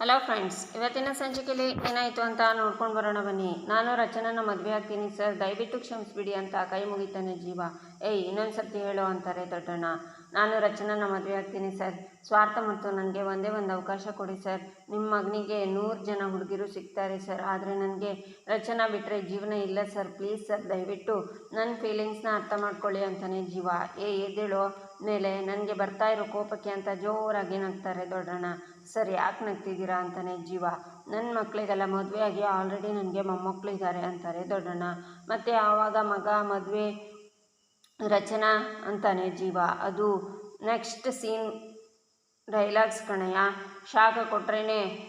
Hello friends ಇವತ್ತಿನ ಸಂಚಿಕೆಯಲ್ಲಿ ಏನಾಯಿತು ಅಂತ ನೋಡ್ಕೊಂಡು ಬರೋಣ ಬನ್ನಿ. ನಾನು ರಚನನ ಮದುವೆ ಆಗ್ತೀನಿ ಸರ್ ದಯವಿಟ್ಟು ಕ್ಷಮಿಸ್ಬಿಡಿ ಅಂತ ಕೈ ಮುಗಿತಾನೆ ಜೀವ. ಏಯ್ ಇನ್ನೊಂದು ಸರ್ತಿ ಹೇಳು ಅಂತಾರೆ ದೊಡ್ಡಣ್ಣ. ನಾನು ರಚನನ ಮದುವೆ ಆಗ್ತೀನಿ, ಸರ್. ಸ್ವಾರ್ಥ ಮತ್ತು ನನಗೆ ಒಂದೇ ಒಂದು ಅವಕಾಶ ಕೊಡಿ, ಸರ್. ನಿಮ್ಮ ಮಗನಿಗೆ ನೂರು ಜನ ಹುಡುಗಿರು ಸಿಗ್ತಾರೆ, ಸರ್. ಆದರೆ ನನಗೆ ರಚನಾ ಬಿಟ್ಟರೆ ಜೀವನ ಇಲ್ಲ, ಸರ್. ಪ್ಲೀಸ್, ಸರ್, ದಯವಿಟ್ಟು ನನ್ನ ಫೀಲಿಂಗ್ಸ್ನ ಅರ್ಥ ಮಾಡ್ಕೊಳ್ಳಿ ಅಂತಾನೆ ಜೀವ. ಏ, ಎದ್ದೇಳೋ ಮೇಲೆ ನನಗೆ ಬರ್ತಾ ಇರೋ ಕೋಪಕ್ಕೆ ಅಂತ ಜೋರಾಗಿ ನಗ್ತಾರೆ ದೊಡ್ಡಣ್ಣ. ಸರ್, ಯಾಕೆ ನಗ್ತಿದ್ದೀರಾ ಅಂತಾನೆ ಜೀವ. ನನ್ನ ಮಕ್ಕಳಿಗೆಲ್ಲ ಮದುವೆ ಆಗಿ ಆಲ್ರೆಡಿ ನನಗೆ ಮೊಮ್ಮಕ್ಕಳು ಇದ್ದಾರೆ ಅಂತಾರೆ ದೊಡ್ಡಣ್ಣ. ಮತ್ತು ಆವಾಗ ಮಗ ಮದುವೆ ರಚನಾ ಅಂತಾನೆ ಜೀವ. ಅದು ನೆಕ್ಸ್ಟ್ ಸೀನ್ ಡೈಲಾಗ್ಸ್ ಕಣಯ್ಯ. ಶಾಖ ಕೊಟ್ರೇ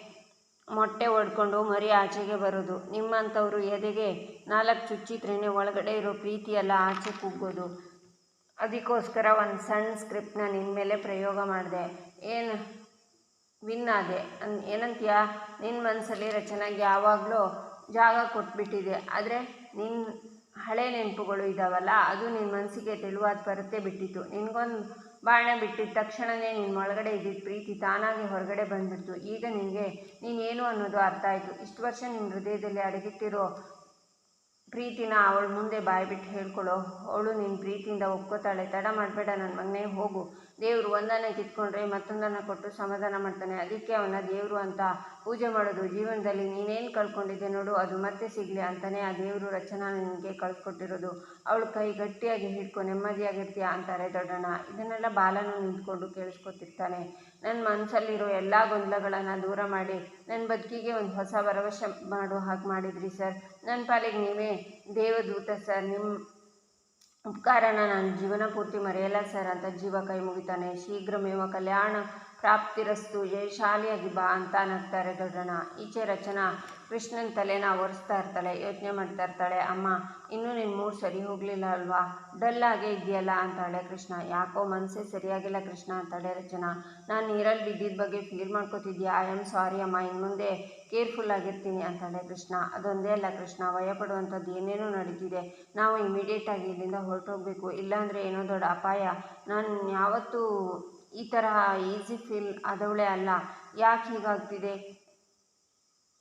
ಮೊಟ್ಟೆ ಒಡ್ಕೊಂಡು ಮರಿ ಆಚೆಗೆ ಬರೋದು. ನಿಮ್ಮಂಥವ್ರು ಎದೆಗೆ ನಾಲ್ಕು ಚುಚ್ಚಿದ್ರೇ ಒಳಗಡೆ ಇರೋ ಪ್ರೀತಿಯೆಲ್ಲ ಆಚೆ ಕುಗ್ಗೋದು. ಅದಕ್ಕೋಸ್ಕರ ಒಂದು ಸಣ್ಣ ಸ್ಕ್ರಿಪ್ಟ್ನ ನಿನ್ನ ಮೇಲೆ ಪ್ರಯೋಗ ಮಾಡಿದೆ. ಏನು ವಿನ್ ಆದೆ? ಅನ್ ಏನಂತೀಯ? ನಿನ್ನ ಮನಸ್ಸಲ್ಲಿ ರಚನೆಗೆ ಯಾವಾಗಲೂ ಜಾಗ ಕೊಟ್ಬಿಟ್ಟಿದೆ. ಆದರೆ ನಿನ್ನ ಹಳೆ ನೆನಪುಗಳು ಇದ್ದಾವಲ್ಲ ಅದು ನಿನ್ನ ಮನಸ್ಸಿಗೆ ತೆಳುವಾದ ಬರುತ್ತೆ ಬಿಟ್ಟಿತ್ತು ನಿನಗೊಂದು ಬಾಣ ಬಿಟ್ಟಿದ್ದ ತಕ್ಷಣವೇ ನಿನ್ನ ಒಳಗಡೆ ಇದ್ದಿದ್ದ ಪ್ರೀತಿ ತಾನಾಗಿ ಹೊರಗಡೆ ಬಂದ್ಬಿಡ್ತು. ಈಗ ನಿನಗೆ ನೀನೇನು ಅನ್ನೋದು ಅರ್ಥ ಆಯಿತು. ಇಷ್ಟು ವರ್ಷ ನಿನ್ನ ಹೃದಯದಲ್ಲಿ ಅಡಗಿಟ್ಟಿರೋ ಪ್ರೀತಿನ ಅವಳ ಮುಂದೆ ಬಾಯ್ಬಿಟ್ಟು ಹೇಳ್ಕೊಳ್ಳೋ ಅವಳು ನಿನ್ನ ಪ್ರೀತಿಯಿಂದ ಒಪ್ಕೋತಾಳೆ. ತಡ ಮಾಡಬೇಡ ನನ್ನ ಮಗನೇ, ಹೋಗು. ದೇವರು ಒಂದನ್ನು ಕಿತ್ಕೊಂಡ್ರೆ ಮತ್ತೊಂದನ್ನು ಕೊಟ್ಟು ಸಮಾಧಾನ ಮಾಡ್ತಾನೆ. ಅದಕ್ಕೆ ಅವನ ದೇವರು ಅಂತ ಪೂಜೆ ಮಾಡೋದು ಜೀವನದಲ್ಲಿ ನೀನೇನು ಕಳ್ಕೊಂಡಿದ್ದೆ ನೋಡು, ಅದು ಮತ್ತೆ ಸಿಗಲಿ ಅಂತಲೇ ಆ ದೇವರು ರಚನಾ ನಿನಗೆ ಕಳ್ಸ್ಕೊಟ್ಟಿರೋದು. ಅವಳು ಕೈ ಗಟ್ಟಿಯಾಗಿ ಹಿಡ್ಕೊ, ನೆಮ್ಮದಿಯಾಗಿರ್ತೀಯ ಅಂತಾರೆ ದೊಡ್ಡಣ್ಣ. ಇದನ್ನೆಲ್ಲ ಬಾಲನು ನಿಂತ್ಕೊಂಡು ಕೇಳಿಸ್ಕೊತಿರ್ತಾನೆ. ನನ್ನ ಮನಸ್ಸಲ್ಲಿರೋ ಎಲ್ಲ ಗೊಂದಲಗಳನ್ನು ದೂರ ಮಾಡಿ ನನ್ನ ಬದುಕಿಗೆ ಒಂದು ಹೊಸ ಭರವಸೆ ಮಾಡೋ ಹಾಗೆ ಮಾಡಿದ್ರಿ ಸರ್. ನನ್ನ ಪಾಲಿಗೆ ನೀವೇ ದೇವದೂತ ಸರ್. ನಿಮ್ಮ ಉಪಕಾರನ ನಾನು ಜೀವನ ಪೂರ್ತಿ ಮರೆಯಲ್ಲ ಸರ್ ಅಂತ ಜೀವ ಕೈ ಮುಗಿತಾನೆ ಶೀಘ್ರಮೇವ ಕಲ್ಯಾಣ ಪ್ರಾಪ್ತಿರಸ್ತು ಜಯಶಾಲಿಯಾಗಿ ಬಾ ಅಂತ ನಗ್ತಾರೆ ದೊಡ್ಡಣ್ಣ. ಈಚೆ ರಚನಾ, ಕೃಷ್ಣನ ತಲೆನ ಒರೆಸ್ತಾ ಇರ್ತಾಳೆ, ಯೋಚನೆ ಮಾಡ್ತಾ ಇರ್ತಾಳೆ, ಅಮ್ಮ, ಇನ್ನೂ ನಿನ್ನ ಮೂಡ್ ಸರಿ ಹೋಗಲಿಲ್ಲ ಅಲ್ವಾ? ಡಲ್ಲಾಗೆ ಇದೆಯಲ್ಲ ಅಂತಾಳೆ ಕೃಷ್ಣ. ಯಾಕೋ ಮನಸ್ಸೇ ಸರಿಯಾಗಿಲ್ಲ ಕೃಷ್ಣ, ಅಂತಾಳೆ ರಚನಾ. ನಾನು ನೀರಲ್ಲಿ ಬಿದ್ದಿದ್ದ ಬಗ್ಗೆ ಫೀಲ್ ಮಾಡ್ಕೋತಿದ್ಯಾ? ಐ ಆಮ್ ಸಾರಿ ಅಮ್ಮ. ಇನ್ನು ಮುಂದೆ ಕೇರ್ಫುಲ್ ಆಗಿರ್ತೀನಿ, ಅಂತಾಳೆ ಕೃಷ್ಣ. ಅದೊಂದೇ ಅಲ್ಲ ಕೃಷ್ಣ, ಭಯಪಡುವಂಥದ್ದು ಏನೇನೋ ನಡೀತಿದೆ. ನಾವು ಇಮಿಡಿಯೇಟಾಗಿ ಇಲ್ಲಿಂದ ಹೊರಟೋಗ್ಬೇಕು. ಇಲ್ಲಾಂದರೆ ಏನೋ ದೊಡ್ಡ ಅಪಾಯ. ನಾನು ಯಾವತ್ತೂ ಈ ತರಹ ಈಸಿ ಫೀಲ್ ಆದವಳೇ ಅಲ್ಲ. ಯಾಕೆ ಹೀಗಾಗ್ತಿದೆ?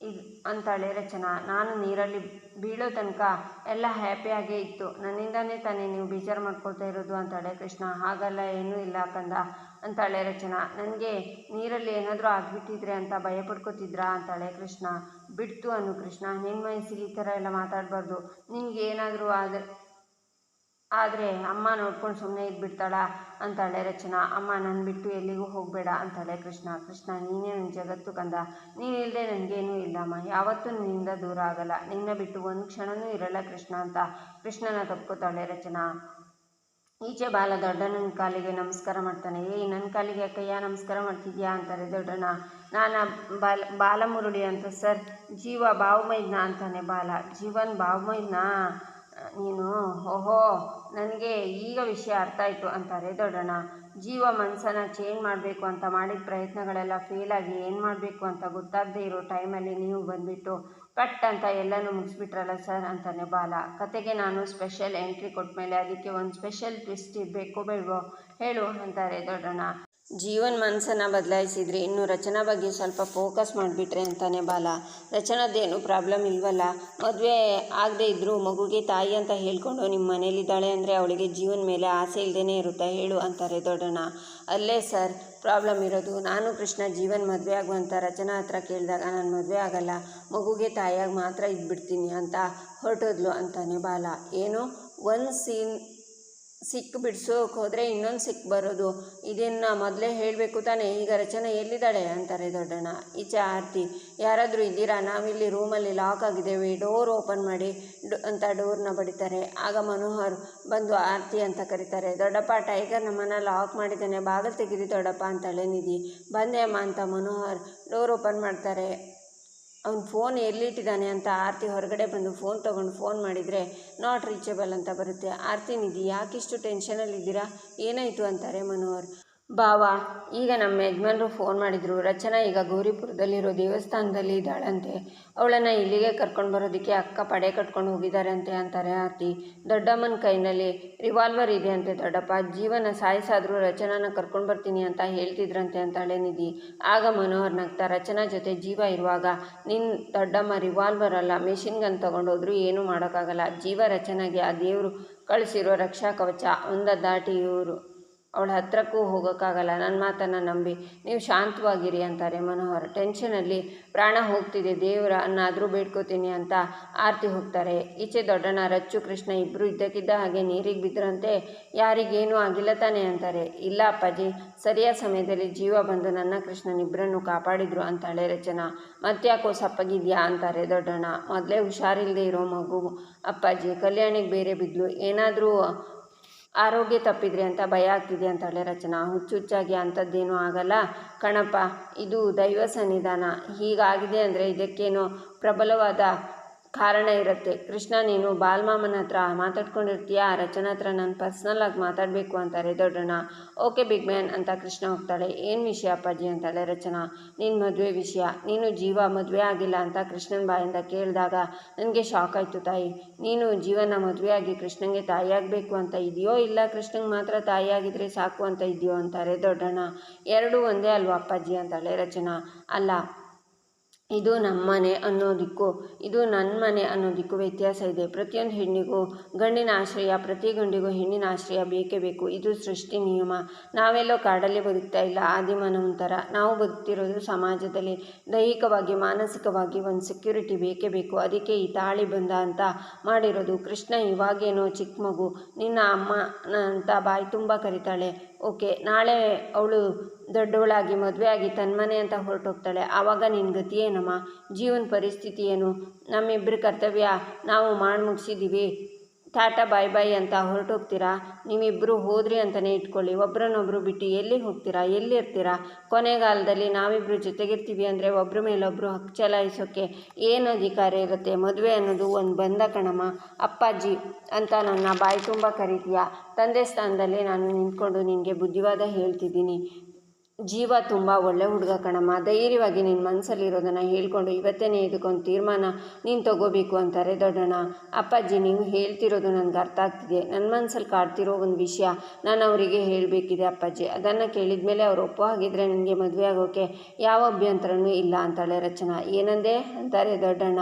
ಇದು ಅಂತಾಳೆ ರಚನಾ. ನಾನು ನೀರಲ್ಲಿ ಬೀಳೋ ತನಕ ಎಲ್ಲ ಹ್ಯಾಪಿಯಾಗೇ ಇತ್ತು. ನನ್ನಿಂದನೇ ತಾನೇ ನೀವು ಬೇಜಾರು ಮಾಡ್ಕೊಳ್ತಾ ಇರೋದು ಅಂತಾಳೆ ಕೃಷ್ಣ. ಹಾಗಲ್ಲ, ಏನೂ ಇಲ್ಲ ಕಂದ ಅಂತಾಳೆ ರಚನಾ. ನನಗೆ ನೀರಲ್ಲಿ ಏನಾದರೂ ಆಗಿಬಿಟ್ಟಿದ್ರೆ ಅಂತ ಭಯ ಪಡ್ಕೋತಿದ್ರಾ ಅಂತಾಳೆ ಕೃಷ್ಣ. ಬಿಡ್ತು ಅನ್ನು ಕೃಷ್ಣ. ನಿನ್ನ ಮನಸ್ಸಿಗೆ ಈ ಥರ ಎಲ್ಲ ಮಾತಾಡಬಾರ್ದು. ನಿನಗೆ ಏನಾದರೂ ಆದರೆ ಆದರೆ ಅಮ್ಮ ನೋಡ್ಕೊಂಡು ಸುಮ್ಮನೆ ಇದ್ಬಿಡ್ತಾಳ ಅಂತಾಳೆ ರಚನಾ. ಅಮ್ಮ ನನ್ನ ಬಿಟ್ಟು ಎಲ್ಲಿಗೂ ಹೋಗಬೇಡ ಅಂತಾಳೆ ಕೃಷ್ಣ. ಕೃಷ್ಣ, ನೀನೇ ನನ್ನ ಜಗತ್ತು ಕಂದ. ನೀನಿಲ್ಲದೆ ನನಗೇನೂ ಇಲ್ಲಮ್ಮ. ಯಾವತ್ತೂ ನಿನ್ನಿಂದ ದೂರ ಆಗಲ್ಲ. ನಿನ್ನ ಬಿಟ್ಟು ಒಂದು ಕ್ಷಣವೂ ಇರಲ್ಲ ಕೃಷ್ಣ ಅಂತ ಕೃಷ್ಣನ ತಪ್ಕೋತಾಳೆ ರಚನಾ. ಈಚೆ ಬಾಲ ದೊಡ್ಡನ ಕಾಲಿಗೆ ನಮಸ್ಕಾರ ಮಾಡ್ತಾನೆ. ಏಯ್ ನನ್ನ ಕಾಲಿಗೆ ಕೈಯ ನಮಸ್ಕಾರ ಮಾಡ್ತಿದ್ಯಾ? ಅಂತಾರೆ ದೊಡ್ಡಣ್ಣ. ನಾನು ಬಾಲ ಬಾಲಮುರುಳಿ ಅಂತ ಸರ್. ಜೀವ ಭಾವಮಯ್ನ ಅಂತಾನೆ ಬಾಲ. ಜೀವನ್ ಬಾವುಮೈದ್ನ ನೀನು, ಓಹೋ, ನನಗೆ ಈಗ ವಿಷಯ ಅರ್ಥ ಆಯಿತು ಅಂತಾರೆ ದೊಡ್ಡಣ್ಣ. ಜೀವ ಮನಸ್ಸನ್ನು ಚೇಂಜ್ ಮಾಡಬೇಕು ಅಂತ ಮಾಡಿದ ಪ್ರಯತ್ನಗಳೆಲ್ಲ ಫೇಲ್ ಆಗಿ ಏನು ಮಾಡಬೇಕು ಅಂತ ಗೊತ್ತಾಗದೇ ಇರೋ ಟೈಮಲ್ಲಿ ನೀವು ಬಂದುಬಿಟ್ಟು ಕಟ್ ಅಂತ ಎಲ್ಲನೂ ಮುಗಿಸ್ಬಿಟ್ರಲ್ಲ ಸರ್ ಅಂತಾನೆ ಬಾಲ. ಕತೆಗೆ ನಾನು ಸ್ಪೆಷಲ್ ಎಂಟ್ರಿ ಕೊಟ್ಟ ಮೇಲೆ ಅದಕ್ಕೆ ಒಂದು ಸ್ಪೆಷಲ್ ಟ್ವಿಸ್ಟ್ ಇರಬೇಕು ಬೇಡವೋ ಹೇಳು ಅಂತಾರೆ ದೊಡ್ಡಣ್ಣ. ಜೀವನ್ ಮನಸ್ಸನ್ನು ಬದಲಾಯಿಸಿದ್ರೆ ಇನ್ನು ರಚನಾ ಬಗ್ಗೆ ಸ್ವಲ್ಪ ಫೋಕಸ್ ಮಾಡಿಬಿಟ್ರೆ ಅಂತಾನೆ ಬಾಲ. ರಚನಾದೇನು ಪ್ರಾಬ್ಲಮ್ ಇಲ್ವಲ್ಲ? ಮದುವೆ ಆಗದೆ ಇದ್ದರೂ ಮಗುಗೆ ತಾಯಿ ಅಂತ ಹೇಳ್ಕೊಂಡು ನಿಮ್ಮ ಮನೇಲಿದ್ದಾಳೆ ಅಂದರೆ ಅವಳಿಗೆ ಜೀವನ ಮೇಲೆ ಆಸೆ ಇಲ್ಲದೇ ಇರುತ್ತೆ ಹೇಳು ಅಂತಾರೆ ದೊಡ್ಡಣ್ಣ. ಅಲ್ಲೇ ಸರ್ ಪ್ರಾಬ್ಲಮ್ ಇರೋದು. ನಾನು ಕೃಷ್ಣ ಜೀವನ್ ಮದುವೆ ಆಗುವಂಥ ರಚನಾ ಹತ್ರ ಕೇಳಿದಾಗ ನಾನು ಮದುವೆ ಆಗಲ್ಲ. ಮಗುಗೆ ತಾಯಿಯಾಗಿ ಮಾತ್ರ ಇದ್ಬಿಡ್ತೀನಿ ಅಂತ ಹೊರಟೋದ್ಲು ಅಂತಾನೆ ಬಾಲ. ಏನು? ಒಂದು ಸೀನ್ ಸಿಕ್ಕು ಬಿಡ್ಸೋಕೆ ಹೋದರೆ ಇನ್ನೊಂದು ಸಿಕ್ ಬರೋದು. ಇದನ್ನು ಮೊದಲೇ ಹೇಳಬೇಕು ತಾನೇ, ಈಗ ರಚನೆ ಎಲ್ಲಿದ್ದಾಳೆ ಅಂತಾರೆ ದೊಡ್ಡಣ್ಣ. ಈಚೆ ಆರ್ತಿ, ಯಾರಾದರೂ ಇದ್ದೀರಾ? ನಾವಿಲ್ಲಿ ರೂಮಲ್ಲಿ ಲಾಕ್ ಆಗಿದ್ದೇವೆ, ಡೋರ್ ಓಪನ್ ಮಾಡಿ ಅಂತ ಡೋರ್ನ ಬಡಿತಾರೆ. ಆಗ ಮನೋಹರ್ ಬಂದು ಆರತಿ ಅಂತ ಕರೀತಾರೆ. ದೊಡ್ಡಪ್ಪ ಟೈಗರ್ ನಮ್ಮನ್ನು ಲಾಕ್ ಮಾಡಿದ್ದಾನೆ, ಬಾಗಿಲು ತೆಗೀರಿ ದೊಡ್ಡಪ್ಪ ಅಂತಾಳೆ ನಿಧಿ ಬಂದೆ ಅಮ್ಮ ಅಂತ ಮನೋಹರ್ ಡೋರ್ ಓಪನ್ ಮಾಡ್ತಾರೆ. ಅವ್ನು ಫೋನ್ ಎಲ್ಲಿಟ್ಟಿದ್ದಾನೆ ಅಂತ ಆರತಿ ಹೊರಗಡೆ ಬಂದು ಫೋನ್ ತೊಗೊಂಡು ಫೋನ್ ಮಾಡಿದರೆ ನಾಟ್ ರೀಚೇಬಲ್ ಅಂತ ಬರುತ್ತೆ. ಆರತಿ ನಿಧಿ, ಯಾಕಿಷ್ಟು ಟೆನ್ಷನಲ್ಲಿದ್ದೀರಾ ಏನಾಯಿತು? ಅಂತಾರೆ ಮನೋಹರ್. ಭಾವ ಈಗ ನಮ್ಮ ಯಜಮಾನ್ರು ಫೋನ್ ಮಾಡಿದರು. ರಚನಾ ಈಗ ಗೌರಿಪುರದಲ್ಲಿರೋ ದೇವಸ್ಥಾನದಲ್ಲಿ ಇದ್ದಾಳಂತೆ. ಅವಳನ್ನು ಇಲ್ಲಿಗೆ ಕರ್ಕೊಂಡು ಬರೋದಕ್ಕೆ ಅಕ್ಕ ಪಡೆ ಕಟ್ಕೊಂಡು ಹೋಗಿದ್ದಾರೆ ಅಂತೆ ಅಂತಾರೆ ಆರ್ತಿ. ದೊಡ್ಡಮ್ಮನ ಕೈನಲ್ಲಿ ರಿವಾಲ್ವರ್ ಇದೆ ಅಂತೆ ದೊಡ್ಡಪ್ಪ. ಜೀವನ ಸಾಯಿಸಾದರೂ ರಚನಾನ ಕರ್ಕೊಂಡು ಬರ್ತೀನಿ ಅಂತ ಹೇಳ್ತಿದ್ರಂತೆ ಅಂತಾಳೆ ನಿಧಿ. ಆಗ ಮನೋಹರ್ ನಗ್ತಾ ರಚನಾ ಜೊತೆ ಜೀವ ಇರುವಾಗ ನಿನ್ನ ದೊಡ್ಡಮ್ಮ ರಿವಾಲ್ವರ್ ಅಲ್ಲ ಮೆಷಿನ್ ಗನ್ ತೊಗೊಂಡೋದ್ರು ಏನೂ ಮಾಡೋಕ್ಕಾಗಲ್ಲ. ಜೀವ ರಚನೆಗೆ ಆ ದೇವರು ಕಳಿಸಿರೋ ರಕ್ಷಾ ಕವಚ, ಒಂದ ದಾಟಿ ಇವರು ಅವಳ ಹತ್ರಕ್ಕೂ ಹೋಗೋಕ್ಕಾಗಲ್ಲ. ನನ್ನ ಮಾತನ್ನು ನಂಬಿ. ನೀವು ಶಾಂತವಾಗಿರಿ ಅಂತಾರೆ ಮನೋಹರ್. ಟೆನ್ಷನಲ್ಲಿ ಪ್ರಾಣ ಹೋಗ್ತಿದೆ. ದೇವರ ಅನ್ನಾದರೂ ಬೇಡ್ಕೋತೀನಿ ಅಂತ ಆರತಿ ಹೋಗ್ತಾರೆ. ಈಚೆ ದೊಡ್ಡಣ್ಣ ರಚ್ಚು ಕೃಷ್ಣ ಇಬ್ಬರು ಇದ್ದಕ್ಕಿದ್ದ ಹಾಗೆ ನೀರಿಗೆ ಬಿದ್ದರಂತೆ ಯಾರಿಗೇನೂ ಆಗಿಲ್ಲ ತಾನೆ ಅಂತಾರೆ. ಇಲ್ಲ ಅಪ್ಪಾಜಿ, ಸರಿಯಾದ ಸಮಯದಲ್ಲಿ ಜೀವ ಬಂದು ನನ್ನ ಕೃಷ್ಣನಿಬ್ಬರನ್ನು ಕಾಪಾಡಿದ್ರು ಅಂತಾಳೆ ರಚನಾ. ಮತ್ತ್ಯಾಕೋ ಸಪ್ಪಗಿದ್ಯಾ ಅಂತಾರೆ ದೊಡ್ಡಣ್ಣ. ಮೊದಲೇ ಹುಷಾರಿಲ್ಲದೆ ಇರೋ ಮಗು ಅಪ್ಪಾಜಿ. ಕಲ್ಯಾಣಿಗೆ ಬೇರೆ ಬಿದ್ದಲು ಏನಾದರೂ ಆರೋಗ್ಯ ತಪ್ಪಿದ್ರೆ ಅಂತ ಭಯ ಆಗ್ತಿದೆ ಅಂತಾಳೆ ರಚನಾ ಹುಚ್ಚುಚ್ಚಾಗಿ ಅಂಥದ್ದೇನೂ ಆಗಲ್ಲ. ಕಣಪ್ಪ, ಇದು ದೈವ ಸನ್ನಿಧಾನ. ಹೀಗಾಗಿದೆ ಅಂದರೆ ಇದಕ್ಕೇನೋ ಪ್ರಬಲವಾದ ಕಾರಣ ಇರುತ್ತೆ. ಕೃಷ್ಣ, ನೀನು ಬಾಲ್ಮಾಮನ ಹತ್ರ ಮಾತಾಡ್ಕೊಂಡಿರ್ತೀಯಾ? ರಚನ ಹತ್ರ ನಾನು ಪರ್ಸ್ನಲ್ ಆಗಿ ಮಾತಾಡಬೇಕು ಅಂತಾರೆ ದೊಡ್ಡಣ್ಣ. ಓಕೆ ಬಿಗ್ ಮ್ಯಾನ್ ಅಂತ ಕೃಷ್ಣ ಹೋಗ್ತಾಳೆ. ಏನು ವಿಷಯ ಅಪ್ಪಾಜಿ ಅಂತಾಳೆ ರಚನಾ. ನಿನ್ನ ಮದುವೆ ವಿಷಯ. ನೀನು ಜೀವ ಮದುವೆ ಆಗಿಲ್ಲ ಅಂತ ಕೃಷ್ಣನ ಬಾಯಿಂದ ಕೇಳಿದಾಗ ನನಗೆ ಶಾಕ್ ಆಯಿತು ತಾಯಿ. ನೀನು ಜೀವನ ಮದುವೆ ಆಗಿ ಕೃಷ್ಣಂಗೆ ತಾಯಿಯಾಗಬೇಕು ಅಂತ ಇದೆಯೋ ಇಲ್ಲ ಕೃಷ್ಣಂಗೆ ಮಾತ್ರ ತಾಯಿಯಾಗಿದ್ದರೆ ಸಾಕು ಅಂತ ಇದೆಯೋ ಅಂತಾರೆ ದೊಡ್ಡಣ್ಣ. ಎರಡೂ ಒಂದೇ ಅಲ್ವಾ ಅಪ್ಪಾಜಿ ಅಂತಾಳೆ ರಚನಾ. ಅಲ್ಲ ಇದು ನಮ್ಮ ಮನೆ ಅನ್ನೋದಕ್ಕೂ ಇದು ನನ್ನ ಮನೆ ಅನ್ನೋದಕ್ಕೂ ವ್ಯತ್ಯಾಸ ಇದೆ. ಪ್ರತಿಯೊಂದು ಹೆಣ್ಣಿಗೂ ಗಂಡಿನ ಆಶ್ರಯ, ಪ್ರತಿ ಗಂಡಿಗೂ ಹೆಣ್ಣಿನ ಆಶ್ರಯ ಬೇಕೇ ಬೇಕು. ಇದು ಸೃಷ್ಟಿ ನಿಯಮ. ನಾವೆಲ್ಲೋ ಕಾಡಲ್ಲಿ ಬದುಕ್ತಾ ಇಲ್ಲ ಆದಿಮಾನವನ ನಾವು ಬದುಕ್ತಿರೋದು ಸಮಾಜದಲ್ಲಿ. ದೈಹಿಕವಾಗಿ, ಮಾನಸಿಕವಾಗಿ ಒಂದು ಸೆಕ್ಯೂರಿಟಿ ಬೇಕೇ ಬೇಕು. ಅದಕ್ಕೆ ಈ ತಾಳಿ ಬಂದ ಅಂತ ಮಾಡಿರೋದು ಕೃಷ್ಣ ಇವಾಗೇನೋ ಚಿಕ್ಕ ಮಗು. ನಿನ್ನ ಅಮ್ಮ ಅಂತ ಬಾಯಿ ತುಂಬ ಕರಿತಾಳೆ. ಓಕೆ, ನಾಳೆ ಅವಳು ದೊಡ್ಡವಳಾಗಿ ಮದುವೆ ಆಗಿ ತನ್ನ ಮನೆ ಅಂತ ಹೊರಟೋಗ್ತಾಳೆ. ಆವಾಗ ನಿನ್ನ ಗತಿ ಏನಮ್ಮ? ಜೀವನ ಪರಿಸ್ಥಿತಿ ಏನು? ನಮ್ಮಿಬ್ಬರ ಕರ್ತವ್ಯ ನಾವು ಮಾಡಿ ಮುಗಿಸಿದ್ದೀವಿ ಟಾಟಾ ಬಾಯ್ ಬಾಯ್ ಅಂತ ಹೊರಟೋಗ್ತೀರಾ? ನೀವಿಬ್ಬರು ಹೋದ್ರಿ ಅಂತಲೇ ಇಟ್ಕೊಳ್ಳಿ. ಒಬ್ರನ್ನೊಬ್ರು ಬಿಟ್ಟು ಎಲ್ಲಿ ಹೋಗ್ತೀರಾ? ಎಲ್ಲಿರ್ತೀರಾ ಕೊನೆಗಾಲದಲ್ಲಿ ನಾವಿಬ್ಬರು ಜೊತೆಗಿರ್ತೀವಿ ಅಂದರೆ ಒಬ್ಬರ ಮೇಲೊಬ್ಬರು ಹಕ್ ಚಲಾಯಿಸೋಕ್ಕೆ ಏನು ಅಧಿಕಾರ ಇರುತ್ತೆ? ಮದುವೆ ಅನ್ನೋದು ಒಂದು ಬಂದ ಕಣಮ್ಮ. ಅಪ್ಪಾಜಿ ಅಂತ ನನ್ನ ಬಾಯಿ ತುಂಬ ಕರೀತೀಯ? ತಂದೆ ಸ್ಥಾನದಲ್ಲಿ ನಾನು ನಿಂತ್ಕೊಂಡು ನಿನಗೆ ಬುದ್ಧಿವಾದ ಹೇಳ್ತಿದ್ದೀನಿ. ಜೀವ ತುಂಬ ಒಳ್ಳೆ ಹುಡುಗ ಕಣಮ್ಮ. ಧೈರ್ಯವಾಗಿ ನಿನ್ನ ಮನಸ್ಸಲ್ಲಿರೋದನ್ನು ಹೇಳ್ಕೊಂಡು ಇವತ್ತೇ ಇದಕ್ಕೊಂದು ತೀರ್ಮಾನ ನೀನು ತಗೋಬೇಕು ಅಂತಾರೆ ದೊಡ್ಡಣ್ಣ. ಅಪ್ಪಾಜಿ, ನೀವು ಹೇಳ್ತಿರೋದು ನನಗೆ ಅರ್ಥ ಆಗ್ತಿದೆ. ನನ್ನ ಮನಸ್ಸಲ್ಲಿ ಕಾಡ್ತಿರೋ ಒಂದು ವಿಷಯ ನಾನು ಅವರಿಗೆ ಹೇಳಬೇಕಿದೆ ಅಪ್ಪಾಜಿ. ಅದನ್ನು ಕೇಳಿದ ಮೇಲೆ ಅವ್ರು ಒಪ್ಪೋ ಹಾಗಿದ್ರೆ ನನಗೆ ಮದುವೆ ಆಗೋಕ್ಕೆ ಯಾವ ಅಭ್ಯಂತರನೂ ಇಲ್ಲ ಅಂತಾಳೆ ರಚನಾ. ಏನಂದೆ? ಅಂತಾರೆ ದೊಡ್ಡಣ್ಣ.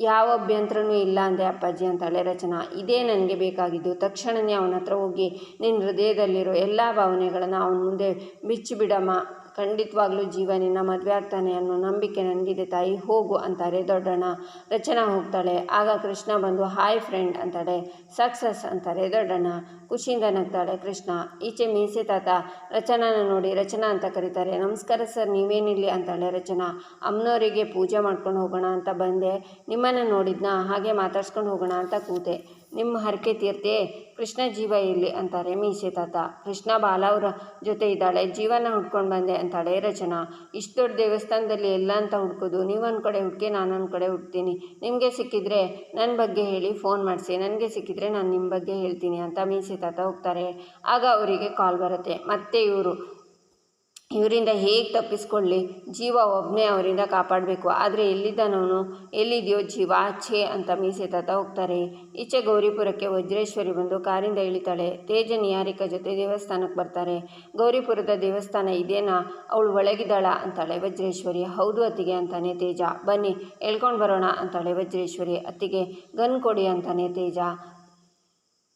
ಯಾವ ಅಭ್ಯಂತರನೂ ಇಲ್ಲ ಅಂದೆ ಅಪ್ಪಾಜಿ ಅಂತಾಳೆ ರಚನಾ. ಇದೇ ನನಗೆ ಬೇಕಾಗಿದ್ದು. ತಕ್ಷಣವೇ ಅವನ ಹತ್ರ ಹೋಗಿ ನಿನ್ನ ಹೃದಯದಲ್ಲಿರೋ ಎಲ್ಲ ಭಾವನೆಗಳನ್ನು ಅವನ ಮುಂದೆ ಬಿಚ್ಚಿಬಿಡಮ್ಮ ಖಂಡಿತವಾಗ್ಲೂ ಜೀವ ನಿನ್ನ ಮದುವೆ ಆಗ್ತಾನೆ ಅನ್ನೋ ನಂಬಿಕೆ ನನಗಿದೆ ತಾಯಿ. ಹೋಗು ಅಂತಾರೆ. ದೊಡ್ಡಣ್ಣ ರಚನಾ ಹೋಗ್ತಾಳೆ. ಆಗ ಕೃಷ್ಣ ಬಂದು, ಹಾಯ್ ಫ್ರೆಂಡ್ ಅಂತಾಳೆ. ಸಕ್ಸಸ್ ಅಂತಾರೆ ದೊಡ್ಡಣ್ಣ. ಖುಷಿಯಿಂದ ನಗ್ತಾಳೆ ಕೃಷ್ಣ. ಈಚೆ ಮೀಸೆ ತಾತ ರಚನಾನ ನೋಡಿ ರಚನಾ ಅಂತ ಕರೀತಾರೆ. ನಮಸ್ಕಾರ ಸರ್, ನೀವೇನಿಲ್ಲಿ? ಅಂತಾಳೆ ರಚನಾ. ಅಮ್ಮನವರಿಗೆ ಪೂಜೆ ಮಾಡ್ಕೊಂಡು ಹೋಗೋಣ ಅಂತ ಬಂದೆ. ನಿಮ್ಮನ್ನು ನೋಡಿದ್ನ? ಹಾಗೆ ಮಾತಾಡ್ಸ್ಕೊಂಡು ಹೋಗೋಣ ಅಂತ ಕೂತೆ. ನಿಮ್ಮ ಹರಕೆ ತೀರ್ತೆ, ಕೃಷ್ಣ ಜೀವ ಇರಲಿ ಅಂತಾರೆ ಮೀಸೆ ತಾತ. ಕೃಷ್ಣ ಬಾಲ ಅವರ ಜೊತೆ ಇದ್ದಾಳೆ, ಜೀವನ ಹುಡ್ಕೊಂಡು ಬಂದೆ ಅಂತಾಳೆ ರಚನಾ. ಇಷ್ಟು ದೊಡ್ಡ ದೇವಸ್ಥಾನದಲ್ಲಿ ಎಲ್ಲ ಅಂತ ಹುಡ್ಕೋದು, ನೀವು ಒಂದು ಕಡೆ ಹುಡುಕಿ, ನಾನು ಒಂದು ಕಡೆ ಹುಡ್ತೀನಿ. ನಿಮಗೆ ಸಿಕ್ಕಿದ್ರೆ ನನ್ನ ಬಗ್ಗೆ ಹೇಳಿ, ಫೋನ್ ಮಾಡಿಸಿ. ನನಗೆ ಸಿಕ್ಕಿದ್ರೆ ನಾನು ನಿಮ್ಮ ಬಗ್ಗೆ ಹೇಳ್ತೀನಿ ಅಂತ ಮೀಸೆ ತಾತ ಹೋಗ್ತಾರೆ. ಆಗ ಅವರಿಗೆ ಕಾಲ್ ಬರುತ್ತೆ. ಮತ್ತೆ ಇವರು ಇವರಿಂದ ಹೇಗೆ ತಪ್ಪಿಸ್ಕೊಳ್ಳಿ? ಜೀವ ಒಬ್ಬನೇ ಅವರಿಂದ ಕಾಪಾಡಬೇಕು. ಆದರೆ ಎಲ್ಲಿದ್ದಾನವನು? ಎಲ್ಲಿದೆಯೋ ಜೀವ, ಛೇ ಅಂತ ಮೀಸೆ ತಾತ ಹೋಗ್ತಾರೆ. ಈಚೆ ಗೌರಿಪುರಕ್ಕೆ ವಜ್ರೇಶ್ವರಿ ಬಂದು ಕಾರಿಂದ ಇಳಿತಾಳೆ. ತೇಜ ನಿಯಾರಿಕ ಜೊತೆ ದೇವಸ್ಥಾನಕ್ಕೆ ಬರ್ತಾರೆ. ಗೌರಿಪುರದ ದೇವಸ್ಥಾನ ಇದೇನಾ? ಅವಳು ಒಳಗಿದ್ದಾಳ ಅಂತಾಳೆ ವಜ್ರೇಶ್ವರಿ. ಹೌದು ಅತ್ತಿಗೆ ಅಂತಾನೆ ತೇಜ. ಬನ್ನಿ, ಎಳ್ಕೊಂಡು ಬರೋಣ ಅಂತಾಳೆ ವಜ್ರೇಶ್ವರಿ. ಅತ್ತಿಗೆ ಗನ್ ಕೊಡಿ ಅಂತಾನೆ ತೇಜ.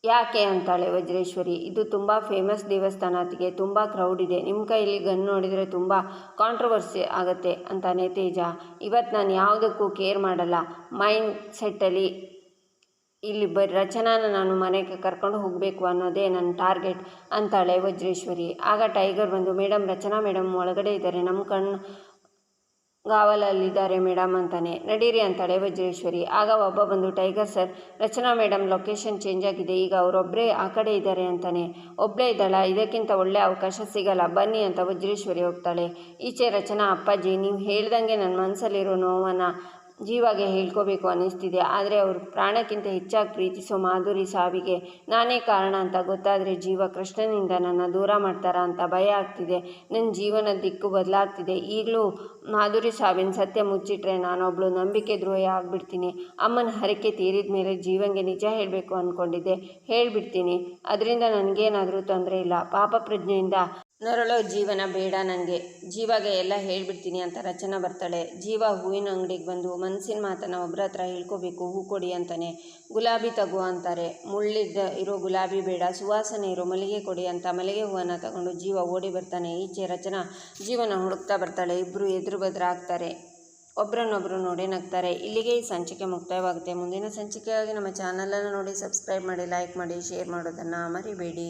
ಯಾಕೆ ಅಂತಾಳೆ ವಜ್ರೇಶ್ವರಿ? ಇದು ತುಂಬ ಫೇಮಸ್ ದೇವಸ್ಥಾನ ಅದಕ್ಕೆ ತುಂಬ ಕ್ರೌಡ್ ಇದೆ. ನಿಮ್ಮ ಕೈಯಲ್ಲಿ ಗನ್ ನೋಡಿದರೆ ತುಂಬ ಕಾಂಟ್ರವರ್ಸಿ ಆಗುತ್ತೆ ಅಂತಾನೆ ತೇಜ. ಇವತ್ತು ನಾನು ಯಾವುದಕ್ಕೂ ಕೇರ್ ಮಾಡಲ್ಲ. ಮೈಂಡ್ ಸೆಟ್ಟಲ್ಲಿ ಇಲ್ಲಿ ಬ, ರಚನಾನ ನಾನು ಮನೆಗೆ ಕರ್ಕೊಂಡು ಹೋಗಬೇಕು ಅನ್ನೋದೇ ನನ್ನ ಟಾರ್ಗೆಟ್ ಅಂತಾಳೆ ವಜ್ರೇಶ್ವರಿ. ಆಗ ಟೈಗರ್ ಬಂದು ಮೇಡಮ್ ರಚನಾ ಮೇಡಮ್ ಒಳಗಡೆ ಇದ್ದಾರೆ. ನಮ್ಮ ಕಣ್ಣು ಗಾವಲಲ್ಲಿದ್ದಾರೆ ಮೇಡಮ್ ಅಂತಾನೆ. ನಡೀರಿ ಅಂತಾಳೆ ವಜ್ರೇಶ್ವರಿ. ಆಗ ಒಬ್ಬ ಬಂದು, tiger sir, Rachana madam location change ಆಗಿದೆ. ಈಗ ಅವರೊಬ್ಬರೇ ಆ ಕಡೆ ಇದ್ದಾರೆ ಅಂತಾನೆ. ಒಬ್ಬಳೇ ಇದ್ದಾಳ, ಇದಕ್ಕಿಂತ ಒಳ್ಳೆ ಅವಕಾಶ ಸಿಗಲ್ಲ. ಬನ್ನಿ ಅಂತ ವಜ್ರೇಶ್ವರಿ ಹೋಗ್ತಾಳೆ. ಈಚೆ ರಚನಾ, ಅಪ್ಪಾಜಿ, ನೀವು ಹೇಳ್ದಂಗೆ ನನ್ನ ಮನಸ್ಸಲ್ಲಿರೋ ನೋವನ್ನು ಜೀವಾಗೆ ಹೇಳ್ಕೋಬೇಕು ಅನ್ನಿಸ್ತಿದೆ. ಆದರೆ ಅವರು ಪ್ರಾಣಕ್ಕಿಂತ ಹೆಚ್ಚಾಗಿ ಪ್ರೀತಿಸೋ ಮಾಧುರಿ ಸಾವಿಗೆ ನಾನೇ ಕಾರಣ ಅಂತ ಗೊತ್ತಾದರೆ ಜೀವ ಕೃಷ್ಣನಿಂದ ನನ್ನ ದೂರ ಮಾಡ್ತಾರಾ ಅಂತ ಭಯ ಆಗ್ತಿದೆ. ನನ್ನ ಜೀವನದ ದಿಕ್ಕು ಬದಲಾಗ್ತಿದೆ. ಈಗಲೂ ಮಾಧುರಿ ಸಾವಿನ ಸತ್ಯ ಮುಚ್ಚಿಟ್ರೆ ನಾನೊಬ್ಳು ನಂಬಿಕೆ ದ್ರೋಹಿ ಆಗಿಬಿಡ್ತೀನಿ. ಅಮ್ಮನ ಹರಕೆ ತೀರಿದ ಮೇಲೆ ಜೀವನಿಗೆ ನಿಜ ಹೇಳಬೇಕು ಅಂದ್ಕೊಂಡಿದ್ದೆ ಹೇಳಿಬಿಡ್ತೀನಿ. ಅದರಿಂದ ನನಗೇನಾದರೂ ತೊಂದರೆ ಇಲ್ಲ. ಪಾಪ ಪ್ರಜ್ಞೆಯಿಂದ ನರಳೋ ಜೀವನ ಬೇಡ ನನಗೆ ಜೀವಾಗೆ ಎಲ್ಲ ಹೇಳಿಬಿಡ್ತೀನಿ ಅಂತ ರಚನಾ ಬರ್ತಾಳೆ. ಜೀವ ಹೂವಿನ ಅಂಗಡಿಗೆ ಬಂದು ಮನಸ್ಸಿನ ಮಾತನ್ನು ಒಬ್ಬರ ಹತ್ರ ಹೇಳ್ಕೋಬೇಕು, ಹೂ ಕೊಡಿ ಅಂತಾನೆ. ಗುಲಾಬಿ ತಗೋ ಅಂತಾರೆ. ಮುಳ್ಳಿದ್ದ ಇರೋ ಗುಲಾಬಿ ಬೇಡ, ಸುವಾಸನೆ ಇರೋ ಮಲ್ಲಿಗೆ ಕೊಡಿ ಅಂತ ಮಲ್ಲಿಗೆ ಹೂವನ್ನು ತಗೊಂಡು ಜೀವ ಓಡಿ ಬರ್ತಾನೆ. ಈಚೆ ರಚನಾ ಜೀವನ ಹುಡುಕ್ತಾ ಬರ್ತಾಳೆ. ಇಬ್ಬರು ಎದುರು ಬದ್ರ ಆಗ್ತಾರೆ. ಒಬ್ರನ್ನೊಬ್ರು ನೋಡಿ ನಗ್ತಾರೆ. ಇಲ್ಲಿಗೆ ಈ ಸಂಚಿಕೆ ಮುಕ್ತಾಯವಾಗುತ್ತೆ. ಮುಂದಿನ ಸಂಚಿಕೆಯಾಗಿ ನಮ್ಮ ಚಾನಲನ್ನು ನೋಡಿ, ಸಬ್ಸ್ಕ್ರೈಬ್ ಮಾಡಿ, ಲೈಕ್ ಮಾಡಿ, ಶೇರ್ ಮಾಡೋದನ್ನು ಮರಿಬೇಡಿ.